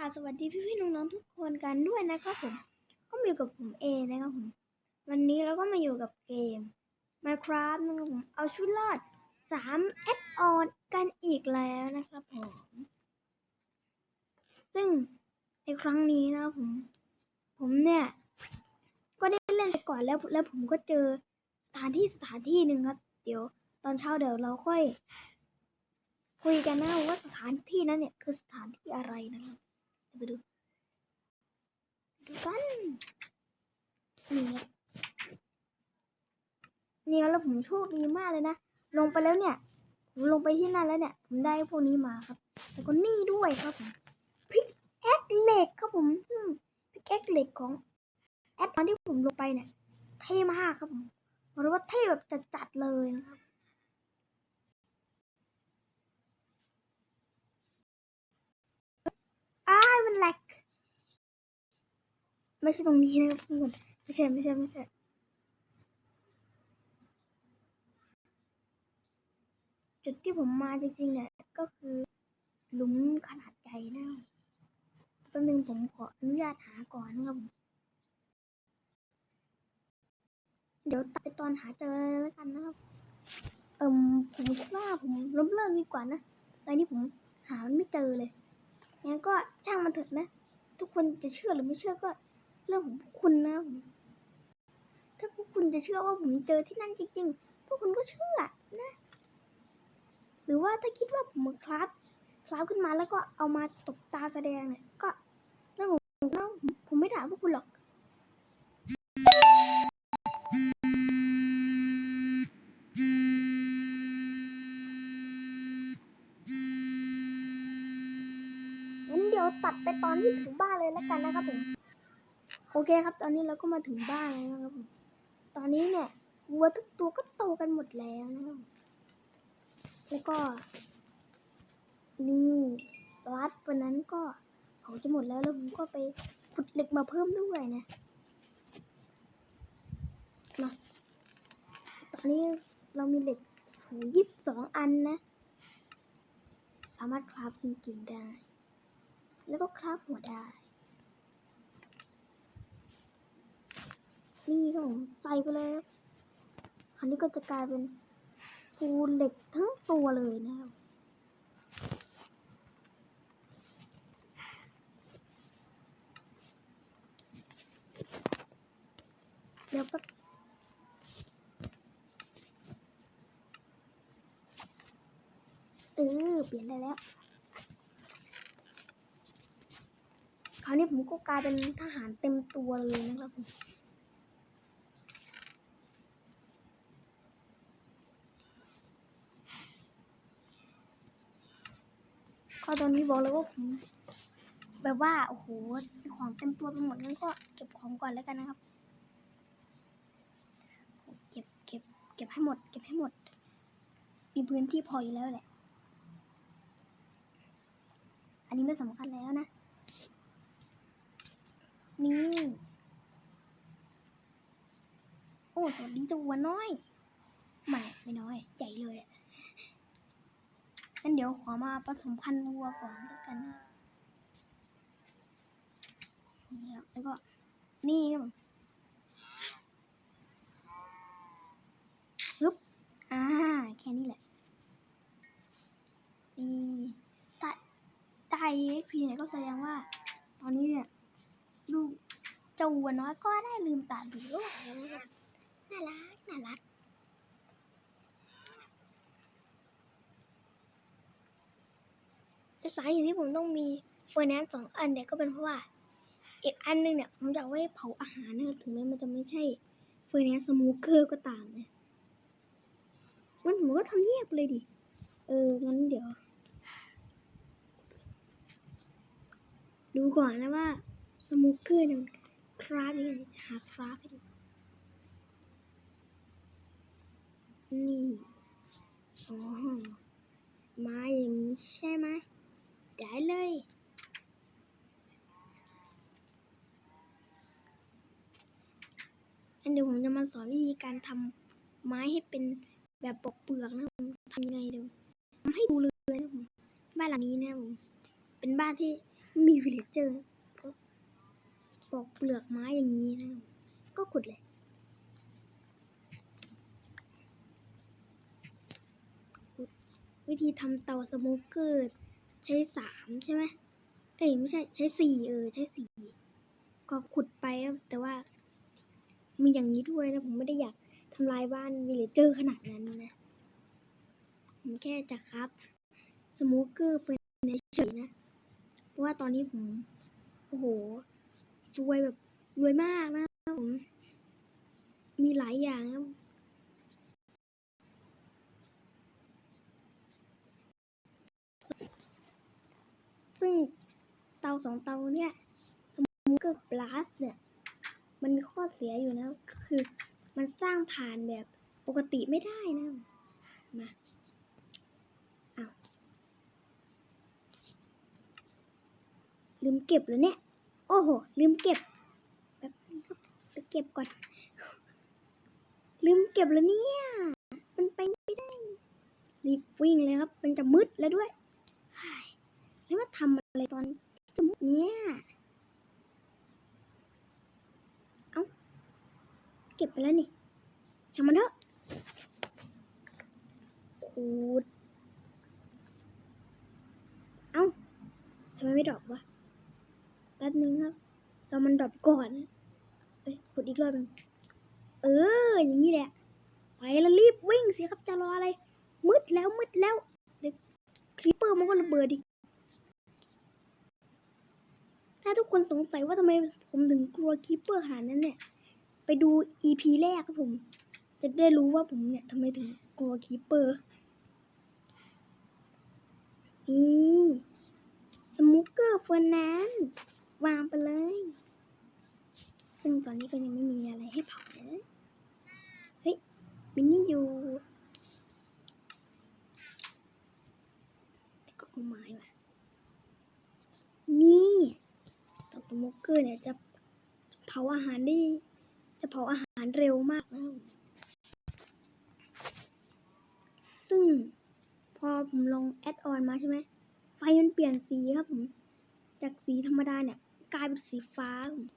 ราบสวัสดีพี่พี่ๆน้องๆทุกคนกันด้วยนะครับผม ก็มาอยู่กับผมเอนะครับผม วันนี้เราก็มาอยู่กับเกม Minecraft นะครับผม เอาชีวิตรอด3แอดออนกันอีกแล้วนะครับผม ซึ่งในครั้งนี้นะครับผม ผมเนี่ย ก็ได้เล่นไปก่อนแล้ว แล้วผมก็เจอสถานที่สถานที่หนึ่งครับ เดี๋ยวตอนเช้าเดี๋ยวเราค่อยคุยกันนะว่าสถานที่นั้นเนี่ยคือสถานที่อะไรนะครับ ไปดู ดูกันนี่เนี่ยแล้วผมโชคดีมากเลยนะ ลงไปแล้วเนี่ย ผมลงไปที่นั่นแล้วเนี่ย ผมได้พวกนี้มาครับ แล้วก็นี่ด้วยครับผมพิกแอคเหล็กครับผมพิกแอคเหล็กของแอดตอนที่ผมลงไปเนี่ย เท่มากครับผมบอกเลยว่าเท่แบบจัดๆเลยนะครับ อ้ายมันแหลกไม่ใช่ตรงนี้นะครับทุกคนไม่ใช่ไม่ใช่ไม่ใช่จุดที่ผมมาจริงๆเนี่ยก็คือหลุมขนาดใหญ่นะแป๊บนึงผมขออนุญาตหาก่อนนะครับผมเดี๋ยวตัดไปตอนหาเจอแล้วกันนะครับ เอิมผมคิดว่าผมล้มเลิกดีกว่านะตอนนี้ผมหามันไม่เจอเลย งั้นก็ช่างมันเถอะนะ ทุกคนจะเชื่อหรือไม่เชื่อก็ เรื่องของพวกคุณนะผมถ้าพวกคุณจะเชื่อว่าผมเจอที่นั่นจริง ๆ พวกคุณก็เชื่อนะ หรือว่าถ้าคิดว่าผมคลาสคลาสขึ้นมาแล้วก็เอามาตบตาแสดงเนี่ยก็เรื่องของผมนะผมผมไม่ด่าพวกคุณหรอก ตัดไปตอนที่ถึงบ้านเลยแล้วกันนะครับผมโอเคครับ ตอนนี้เราก็มาถึงบ้านแล้วนะครับผมตอนนี้เนี่ยวัวทุกตัวก็โตกันหมดแล้วนะครับแล้วก็ นี่รัดวันนั้นก็เผาจะหมดแล้วแล้วผมก็ไปขุดเหล็กมาเพิ่มด้วยนะมาตอนนี้เรามีเหล็กโหยี่สิบสองอันนะ สามารถคราฟกิ่งๆได้ แล้วก็คราบหัวได้ นี่ก็ผมใส่ไปเลยครับอันนี้ก็จะกลายเป็นฟูเหล็กทั้งตัวเลยนะครับเดี๋ยวแป๊บเออเปลี่ยนได้แล้ว คราวนี้ผมก็กลายเป็นทหารเต็มตัวเลยนะครับผมก็ตอนนี้บอกเลยว่าผมแบบว่าโอ้โหของเต็มตัวไปหมดงั้นก็เก็บของก่อนแล้วกันนะครับ เก็บเก็บเก็บให้หมด เก็บให้หมด มีพื้นที่พออยู่แล้วแหละ อันนี้ไม่สำคัญแล้วนะ นี่โอ้สวัสดีเจ้าวัวน้อยไม่ไม่น้อย ใหญ่เลยงั้นเดี๋ยวขอมาผสมพันธุ์วัวก่อนแล้วกันนะนี่ครับแล้วก็นี่ครับผมฮึบอ่าแค่นี้แหละนี่ตาตายพีเนี่ยก็แสดงว่า ตอนนี้เนี่ย ลูกเจ้าวัวน้อยก็ได้ลืมตาดูโลกแล้วนะครับน่ารักน่ารักแต่สาเหตุที่ผมต้องมีเฟอร์แนนซ์สองอันเนี่ยก็เป็นเพราะว่าอีกอันหนึงเนี่ยผมจะเอาไว้เผาอาหารนะครับถึงแม้มันจะไม่ใช่เฟอร์แนนซ์สโมเกอร์ก็ตามนะงั้นผมก็ทำแยกเลยดิเอองั้นเดี๋ยว ดูก่อนนะว่า สโมเกอร์เนี่ยคราฟยังจะหาคราฟให้ดูนี่อ๋อมาอย่างนี้ใช่ไหมได้เลยอันเดี๋ยวผมจะมาสอนวิธีการทำไม้ให้เป็นแบบปอกเปลือกนะผมทำยังไงเดี๋ยวทำให้ดูเลยนะผมบ้านหลังนี้นะผมเป็นบ้านที่มีวิลเลจเจอร์ ปอกเปลือกไม้อย่างนี้นะก็ขุดเลย วิธีทำเตาสโมกเกอร์ใช้สามใช่ไหมเอ้ยไม่ใช่ใช้สี่เออ ใช้สี่ก็ขุดไปแต่ว่า มีอย่างนี้ด้วยนะ ผมไม่ได้อยากทำลายบ้านวิลเลจเจอร์ขนาดนั้นนะผมแค่จะครับสโมกเกอร์เป็นเฉยนะ เพราะว่าตอนนี้ผม โอ้โห รวยแบบรวยมากนะผมมีหลายอย่างนะซึ่งเตาสองเตาเนี่ยสมมุติเกิดบลัสเนี่ย มันมีข้อเสียอยู่นะก็คือมันสร้างผ่านแบบปกติไม่ได้นะ มาเอาลืมเก็บเลยเนี่ย โอ้โห ลืมเก็บแบบนึงครับไปเก็บก่อน ลืมเก็บแล้วเนี่ย มันไปไม่ได้ รีบวิ่งเลยครับ มันจะมืดแล้วด้วยแล้วมาทำอะไรตอนจะมุกเนี้ยเอ้าเก็บไปแล้วนี่ช่างมันเถอะขูดเอ้าทำไมไม่ดอปวะ แป๊บนึงครับ เรามันดรอปก่อนเอ้ยกดอีกรอบนึงเออ อย่างนี้แหละ ไปแล้วรีบวิ่งสิครับ จะรออะไร มืดแล้วมืดแล้วเดี๋ยวคลิปเปอร์มันก็ระเบิดอีกถ้าทุกคนสงสัยว่าทำไมผมถึงกลัวคีปเปอร์ขนาดนั้นเนี่ย ไปดู EP แรกครับผม จะได้รู้ว่าผมเนี่ยทำไมถึงกลัวคีปเปอร์นี่สมุกเกอร์เฟอร์นัน วางไปเลย ซึ่งตอนนี้ก็ยังไม่มีอะไรให้เผาเลยเฮ้ยมินนี่อยู่ก็เอาไม้ว่ะ นี่เตาสโมกเกอร์เนี่ยจะเผาอาหารได้ จะเผาอาหารเร็วมากนะซึ่งพอผมลงแอดออนมาใช่ไหม ไฟมันเปลี่ยนสีครับผม จากสีธรรมดาเนี่ย กลายเป็นสีฟ้าครับผม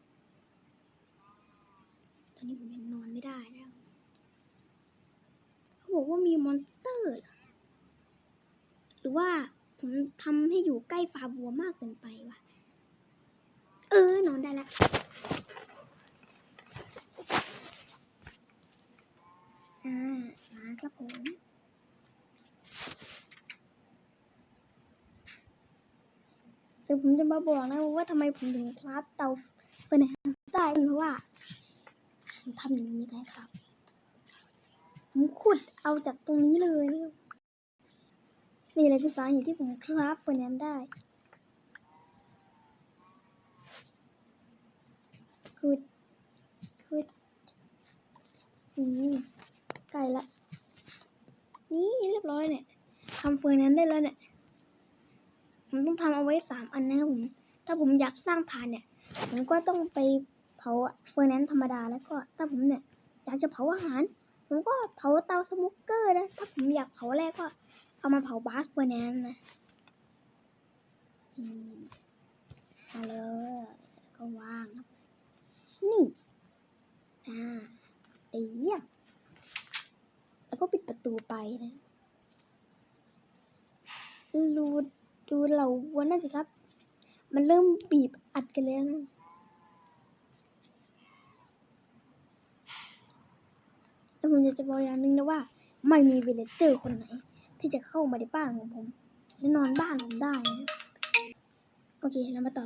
ตอนนี้ผมยังนอนไม่ได้แล้วเขาบอกว่ามีมอนสเตอร์หรอหรือว่าผมทำให้อยู่ใกล้ฟาบัวมากเกินไปวะ เออ นอนได้แล้ว อ่ามาครับผม เดี๋ยวผมจะมาบอกนะว่าทำไมผมถึงคราฟเตาเฟอร์นันซ์ได้เพราะว่าผมทำอย่างนี้นะครับ ผมขุดเอาจากตรงนี้เลยนี่เลยคือสาเหตุที่ผมคราฟเฟอร์นันซ์ได้คือคือนี่ใกล้ละ นี่เรียบร้อยเนี่ยทำเฟอร์นั้นได้แล้วเนี่ย ผมต้องทำเอาไว้สามอันนะครับผม ถ้าผมอยากสร้างฐานเนี่ย ผมก็ต้องไปเผาเฟอร์นั้นธรรมดาแล้วก็ถ้าผมเนี่ยอยากจะเผาอาหาร ผมก็เผาเตาสมุกเกอร์นะ ถ้าผมอยากเผาแรกก็เอามาเผาบาสเฟอร์นั้นนะอืมาเลยแล้วก็วางครับ นี่อ่าดีเยี่ยแล้วก็ปิดประตูไปนะดูด เหล่าวัวนั่นสิครับ มันเริ่มบีบอัดกันแล้วนะแต่ผมอยากจะบอกอย่างหนึงนะว่า ไม่มีวิลเลจเจอร์คนไหน ที่จะเข้ามาในบ้านของผมและนอนบ้านผมได้นะโอเคเรามาต่อ